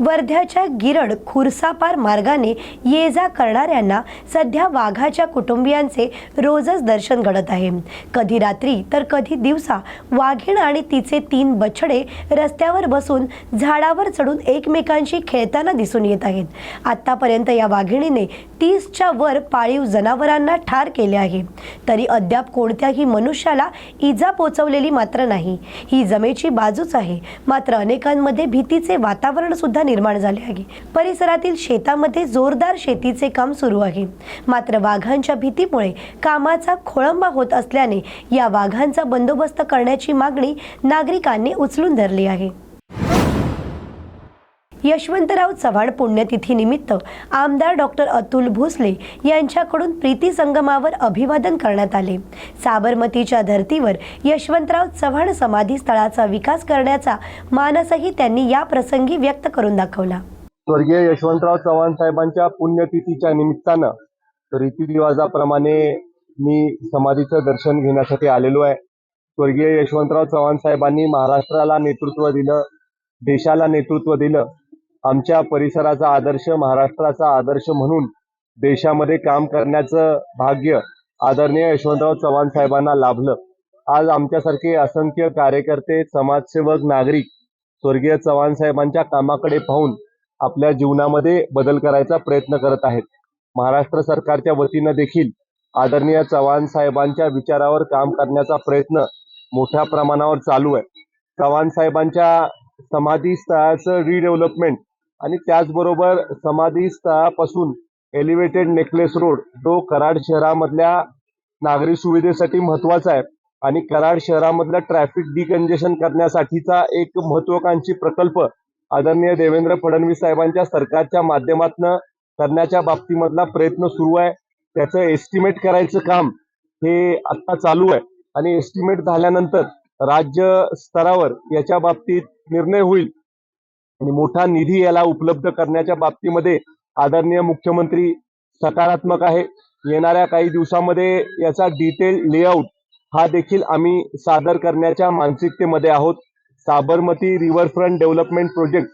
वर्ध्याच्या गिरड खुरसापार मार्गाने ये जा करणाऱ्यांना सध्या वाघाच्या कुटुंबियांचे रोजच दर्शन घडत आहे. कधी रात्री तर कधी दिवसा वाघीण आणि तिचे तीन बछडे रस्त्यावर बसून झाडावर चढून एकमेकांशी खेळताना दिसून येत आहेत. आतापर्यंत या वाघिणीने तीसच्या वर पाळीव जनावरांना ठार केले आहे. तरी अद्याप कोणत्याही मनुष्याला इजा पोचवलेली मात्र नाही. ही जमेची बाजूच आहे. मात्र अनेकांमध्ये भीतीचे वातावरण सुद्धा निर्माण झाले आहे. परिसरातील शेतामध्ये जोरदार शेतीचे काम सुरू आहे. मात्र वाघांच्या भीतीमुळे कामाचा खोळंबा होत असल्याने या वाघांचा बंदोबस्त करण्याची मागणी नागरिकांनी उचलून धरली आहे. यशवंतराव चव्हाण पुण्यतिथीनिमित्त आमदार डॉक्टर अतुल भोसले यांच्याकडून प्रीती संगमावर अभिवादन करण्यात आले. साबरमतीच्या धर्तीवर यशवंतराव चव्हाण समाधी स्थळाचा विकास करण्याचा मानसही त्यांनी या प्रसंगी व्यक्त करून दाखवला. स्वर्गीय यशवंतराव चव्हाण साहेबांच्या पुण्यतिथीच्या निमित्तानं रीतिरिवाजाप्रमाणे मी समाधीचं दर्शन घेण्यासाठी आलेलो आहे. स्वर्गीय यशवंतराव चव्हाण साहेबांनी महाराष्ट्राला नेतृत्व दिलं देशाला नेतृत्व दिलं. आमच्या परिसराचा आदर्श महाराष्ट्राचा आदर्श म्हणून देशामध्ये काम करण्याचं भाग्य आदरणीय यशवंतराव चव्हाण साहेबांना लाभलं. आज आमच्यासारखे असंख्य कार्यकर्ते समाजसेवक नागरिक स्वर्गीय चव्हाण साहेबांच्या कामाकडे पाहून आपल्या जीवनामध्ये बदल करायचा प्रयत्न करत आहेत. महाराष्ट्र सरकारच्या वतीनं देखील आदरणीय चव्हाण साहेबांच्या विचारावर काम करण्याचा प्रयत्न मोठ्या प्रमाणावर चालू आहे. चव्हाण साहेबांच्या समाधी स्थळाचं रिडेव्हलपमेंट आणि त्याचबरोबर समाधी स्थळापासून एलिव्हेटेड नेकलेस रोड जो कराड शहरामधल्या नागरी सुविधेसाठी महत्त्वाचा आहे. आणि कराड शहरामधलं ट्रॅफिक डिकंजेशन करण्यासाठीचा एक महत्वाकांक्षी प्रकल्प आदरणीय देवेंद्र फडणवीस साहेबांच्या सरकारच्या माध्यमातून करण्याच्या बाबतीमधला प्रयत्न सुरू आहे. त्याचं एस्टिमेट करायचं काम हे आत्ता चालू आहे. आणि एस्टिमेट झाल्यानंतर राज्य स्तरावर याच्या बाबतीत निर्णय होईल. आणि मोठा निधी याला उपलब्ध करण्याच्या बाबतीमध्ये आदरणीय मुख्यमंत्री सकारात्मक आहे. येणाऱ्या काही दिवसामध्ये याचा डिटेल लेआउट हा देखील आम्ही सादर करण्याच्या मानसिकतेमध्ये आहोत. साबरमती रिव्हरफ्रंट डेव्हलपमेंट प्रोजेक्ट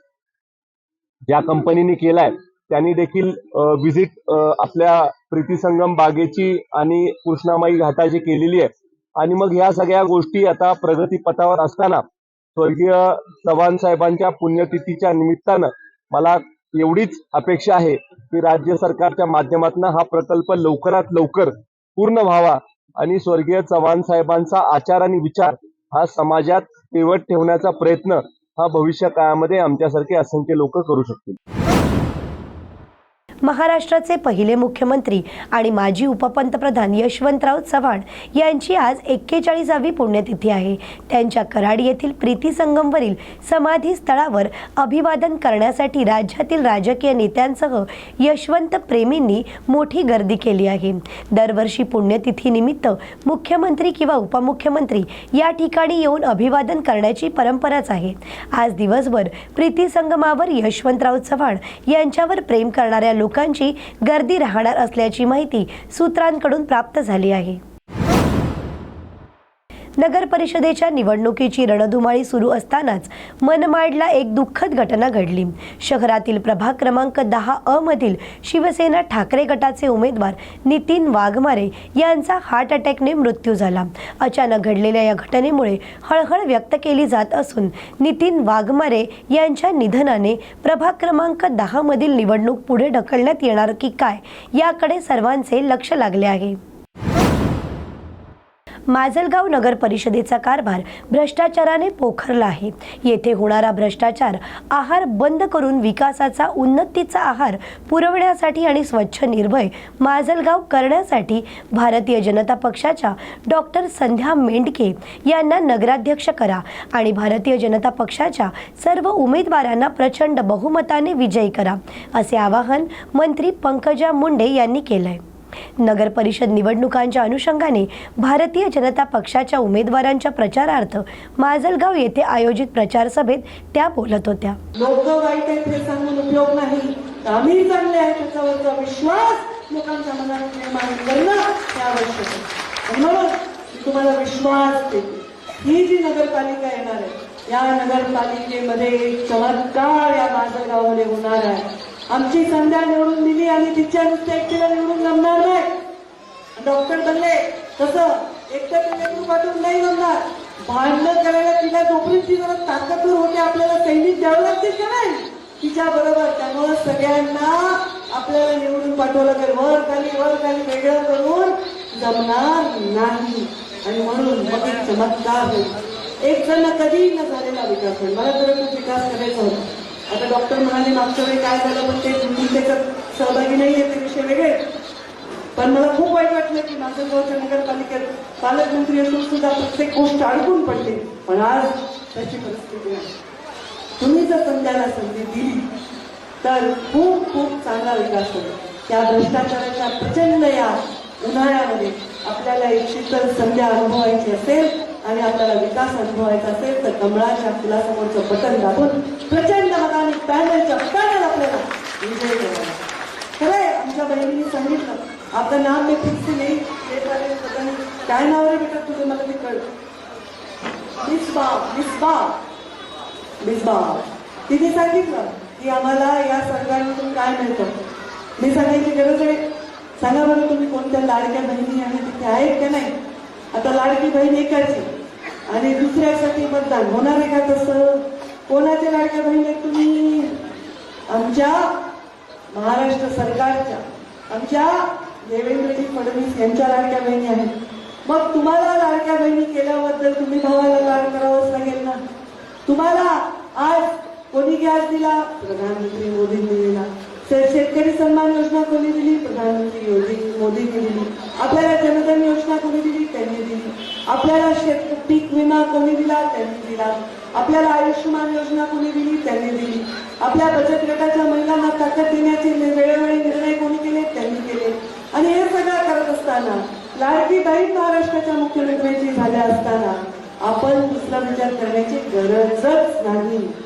ज्या कंपनीने केलाय त्यांनी देखील व्हिजिट आपल्या प्रीतीसंगम बागेची आणि कृष्णामाई घाटाची केलेली आहे. आणि मग ह्या सगळ्या गोष्टी आता प्रगतीपथावर असताना स्वर्गीय चव्हाण साहेबांच्या पुण्यतिथीच्या निमित्तानं मला एवढीच अपेक्षा आहे की राज्य सरकारच्या माध्यमातून हा प्रकल्प लवकरात लवकर पूर्ण व्हावा आणि स्वर्गीय चव्हाण साहेबांचा आचार आणि विचार हा समाजात तेवट ठेवण्याचा प्रयत्न हा भविष्य काळामध्ये आमच्यासारखे असंख्य लोक करू शकतील. महाराष्ट्राचे पहिले मुख्यमंत्री आणि माजी उपपंतप्रधान यशवंतराव चव्हाण यांची आज एक्केचाळीसावी पुण्यतिथी आहे. त्यांच्या कराड येथील प्रीती संगमवरील समाधी स्थळावर अभिवादन करण्यासाठी राज्यातील राजकीय नेत्यांसह यशवंत प्रेमींनी मोठी गर्दी केली आहे. दरवर्षी पुण्यतिथीनिमित्त मुख्यमंत्री किंवा उपमुख्यमंत्री या ठिकाणी येऊन अभिवादन करण्याची परंपराच आहे. आज दिवसभर प्रीती संगमावर यशवंतराव चव्हाण यांच्यावर प्रेम करणाऱ्या लोक लोकांची गर्दी राहणार असल्याची माहिती सूत्रांकडून प्राप्त झाली आहे. नगर परिषदेच्या निवडणुकीची रणधुमाळी सुरू असतानाच मनमाडला एक दुःखद घटना घडली. शहरातील प्रभाग क्रमांक दहा अ मधील शिवसेना ठाकरे गटाचे उमेदवार नितीन वाघमारे यांचा हार्ट अटॅकने मृत्यू झाला. अचानक घडलेल्या या घटनेमुळे हळहळ व्यक्त केली जात असून नितीन वाघमारे यांच्या निधनाने प्रभाग क्रमांक दहा मधील निवडणूक पुढे ढकलण्यात येणार की काय याकडे सर्वांचे लक्ष लागले आहे. माजलगाव नगर परिषदेचा कारभार भ्रष्टाचाराने पोखरला आहे. येथे होणारा भ्रष्टाचार आहार बंद करून विकासाचा उन्नतीचा आहार पुरवण्यासाठी आणि स्वच्छ निर्भय माजलगाव करण्यासाठी भारतीय जनता पक्षाच्या डॉक्टर संध्या मेंढके यांना नगराध्यक्ष करा आणि भारतीय जनता पक्षाच्या सर्व उमेदवारांना प्रचंड बहुमताने विजयी करा असे आवाहन मंत्री पंकजा मुंडे यांनी केलंय. नगर परिषद निवडणुकांच्या अनुषंगाने भारतीय जनता पक्षाच्या उमेदवारांच्या प्रचारार्थ माजलगाव येथे आयोजित प्रचार सभेत त्या बोलत होत्या. लोक वाईट आहेत हे सांगून उपयोग नाही. आम्ही चांगले आहे त्याच्यावरचा विश्वास लोकांच्या मनात निर्माण करणं हे आवश्यक आहे. म्हणून तुम्हाला विश्वास देते. ही जी नगरपालिका येणार आहे या नगरपालिकेमध्ये चमत्कार या माझं गावामध्ये होणार आहे. आमची संध्या निवडून दिली आणि तिच्या नुसत्या एकटीला निवडून जमणार नाही. डॉक्टर बनले. तसं एकट्या पाठवून नाही जमणार. भांडण करायला तिला जोपर्यंत ती जरा ताकदवर होते. आपल्याला सैनिक द्यावं लागतील का नाही? तिच्या बरोबर. त्यामुळं सगळ्यांना आपल्याला निवडून पाठवलं तर वर खाली वर खाली वेगळं करून जमणार नाही. आणि म्हणून मग एक चमत्कार होईल. एक जण कधी न झालेला विकास होईल. मला तर विकास करायचा. होता आता डॉक्टर म्हणाले मागच्या वेळी काय झालं पण ते तुम्ही त्याच्यात सहभागी नाही आहे ते विषय वेगळे. पण मला खूप वाईट वाटलं की माजलगावच्या नगरपालिकेत पालकमंत्री असून सुद्धा प्रत्येक गोष्ट अडकून पडते. पण आज त्याची परिस्थिती आहे तुम्ही जर संध्याला संधी दिली तर खूप खूप चांगला विकास होईल. त्या भ्रष्टाचाराच्या प्रचंड या उन्हाळ्यामध्ये आपल्याला एक शीतल संध्या अनुभवायची असेल आणि आपल्याला विकास अनुभवायचा असेल तर कमळाच्या फुलासमोरचं बटन दाबून प्रचंड मताने पॅनलच्या पॅनल आपल्याला. विजय करायचा खरंय आमच्या बहिणीने सांगितलं. आपलं नाव मी फिक्स नाही. झाले नाही. काय नाव रे बेटा तुझं? मला ते कळ. मिसबा मिसबा मिसबा तिने सांगितलं की आम्हाला या सरकारमधून काय मिळतं? मी सांगायची गरज आहे. सांगा बरं तुम्ही कोणत्या लाडक्या बहिणी आणि तिथे आहेत का नाही? आता लाडकी बहीण एकाची. आणि दुसऱ्यासाठी मतदान होणार आहे का तसं? कोणाच्या लाडक्या बहिणी तुम्ही आमच्या महाराष्ट्र सरकारच्या आमच्या देवेंद्रजी फडणवीस यांच्या लाडक्या बहिणी आहेत. मग तुम्हाला लाडक्या बहिणी केल्याबद्दल तुम्ही भावाला लाड करावंच लागेल ना? तुम्हाला आज कोणी गॅस दिला? प्रधानमंत्री मोदींनी दिला. तर शेतकरी सन्मान योजना कोणी दिली प्रधानमंत्री मोदी मोदींनी दिली आपल्याला जनधन योजना कोणी दिली त्यांनी दिली आपल्याला शेत पीक विमा कोणी दिला त्यांनी दिला आपल्याला आयुष्यमान योजना कोणी दिली त्यांनी दिली आपल्या बचत गटाच्या महिलांना ताकद देण्याचे वेळोवेळी निर्णय कोणी केले त्यांनी केले आणि हे सगळं करत असताना लाडकी बाई महाराष्ट्राच्या मुख्यमंत्र्यांची झाल्या असताना आपण दुसरा विचार करण्याची गरजच नाही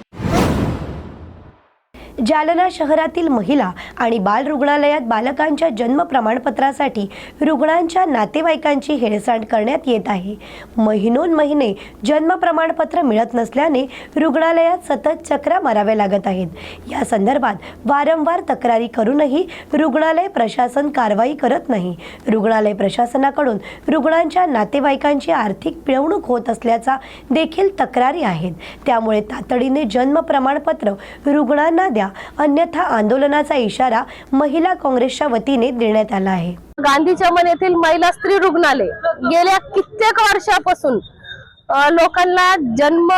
जालना शहरातील महिला आणि बाल रुग्णालयात बालकांच्या जन्म प्रमाणपत्रासाठी रुग्णांच्या नातेवाईकांची हेळसांड करण्यात येत आहे. महिनोन महिने जन्म प्रमाणपत्र मिळत नसल्याने रुग्णालयात सतत चक्रा माराव्या लागत आहेत. या संदर्भात वारंवार तक्रारी करूनही रुग्णालय प्रशासन कारवाई करत नाही. रुग्णालय प्रशासनाकडून रुग्णांच्या नातेवाईकांची आर्थिक पिळवणूक होत असल्याचा देखील तक्रारी आहेत. त्यामुळे तातडीने जन्म प्रमाणपत्र रुग्णांना द्या. अन्यथा आंदोलनाचा इशारा महिला काँग्रेसच्या वतीने देण्यात आला आहे. गांधी चमन येथील महिला स्त्री रुग्णालय गेल्या कित्येक वर्षापासून लोकांना जन्म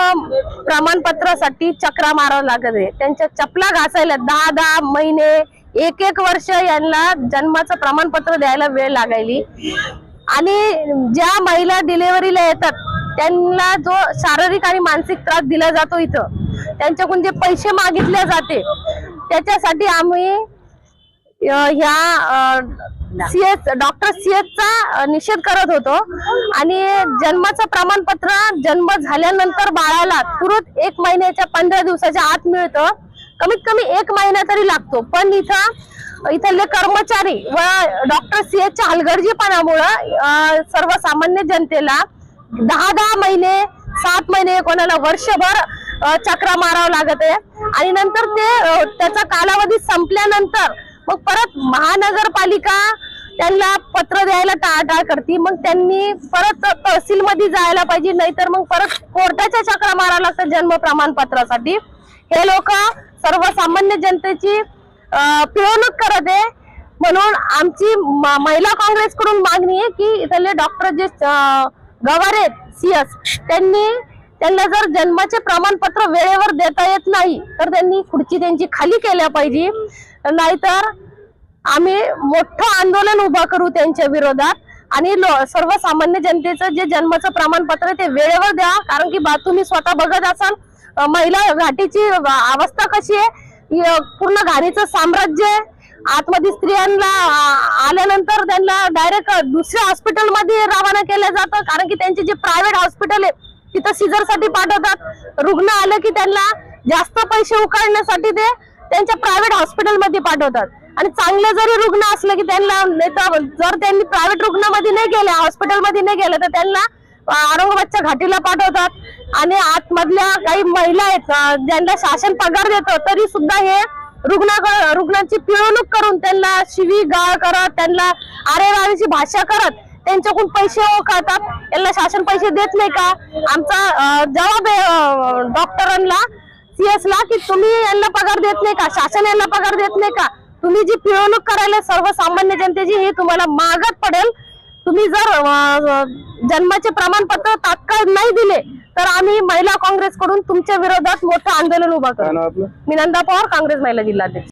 प्रमाणपत्रासाठी चक्रा मारावं लागत आहे. त्यांच्या चपला घासायला दहा दहा महिने एक एक वर्ष यांना जन्माचं प्रमाणपत्र द्यायला वेळ लागायली. आणि ज्या महिला डिलेव्हरीला येतात त्यांना जो शारीरिक आणि मानसिक त्रास दिला जातो इथं त्यांच्याकडून जे पैसे मागितले जाते त्याच्यासाठी आम्ही ह्या सीएस डॉक्टर सीएचचा निषेध करत होतो. आणि जन्माचं प्रमाणपत्र जन्म झाल्यानंतर बाळाला तुरंत एक महिन्याच्या पंधरा दिवसाच्या आत मिळतं. कमीत कमी एक महिना तरी लागतो. पण इथं इथले कर्मचारी व डॉक्टर सीएचच्या हलगर्जीपणामुळं सर्वसामान्य जनतेला दहा दहा महिने सात महिने कोणाला वर्षभर चक्रा मारावं लागत आहे. आणि नंतर ते त्याचा कालावधी संपल्यानंतर मग परत महानगरपालिका त्यांना पत्र द्यायला टाळाटाळ करते. मग त्यांनी परत तहसील मध्ये जायला पाहिजे नाहीतर मग परत कोर्टाच्या चक्रा मारावं लागतं जन्म प्रमाणपत्रासाठी. हे लोक सर्वसामान्य जनतेची पिळवणूक करत आहे. म्हणून आमची म- महिला काँग्रेसकडून मागणी आहे की इथले डॉक्टर जे अ, गवार आहेत सीएस त्यांनी त्यांना जर जन्माचे प्रमाणपत्र वेळेवर देता येत नाही तर त्यांनी खुर्ची त्यांची खाली केल्या पाहिजे. नाहीतर आम्ही मोठं आंदोलन उभं करू त्यांच्या विरोधात आणि सर्वसामान्य जनतेचं जे जन्माचं प्रमाणपत्र आहे ते वेळेवर द्या. कारण की बा तुम्ही स्वतः बघत असाल महिला घाटीची अवस्था कशी आहे? पूर्ण घाणीचं साम्राज्य आहे. आतमध्ये स्त्रियांना आल्यानंतर त्यांना डायरेक्ट दुसऱ्या हॉस्पिटलमध्ये रवाना केलं जातं. कारण की त्यांचे जे प्रायव्हेट हॉस्पिटल आहे तिथं सीझरसाठी पाठवतात. रुग्ण आलं की त्यांना जास्त पैसे उकाळण्यासाठी ते त्यांच्या प्रायव्हेट हॉस्पिटलमध्ये पाठवतात. आणि चांगले जरी रुग्ण असले की त्यांना जर त्यांनी प्रायव्हेट रुग्णामध्ये नाही गेले हॉस्पिटलमध्ये नाही गेले तर त्यांना औरंगाबादच्या घाटीला पाठवतात. आणि आतमधल्या काही महिला आहेत ज्यांना शासन पगार देतं तरी सुद्धा हे रुग्णा रुग्णांची पिळवणूक करून त्यांना शिवी गाळ करत त्यांना आरेवारीची भाषा करत त्यांच्याकडून पैसे खातात यांना शासन पैसे देत नाही का? आमचा जवाब आहे डॉक्टरांना सीएस ला की तुम्ही यांना पगार देत नाही का? शासन यांना पगार देत नाही का? तुम्ही जी पिळवणूक करायला सर्वसामान्य जनतेची ही तुम्हाला मागत पडेल. तुम्ही जर जन्माचे प्रमाणपत्र तात्काळ नाही दिले तर आम्ही महिला काँग्रेसकडून तुमच्या विरोधात मोठं आंदोलन उभा करू. मी नंदा पवार काँग्रेस महिला जिल्हाध्यक्ष.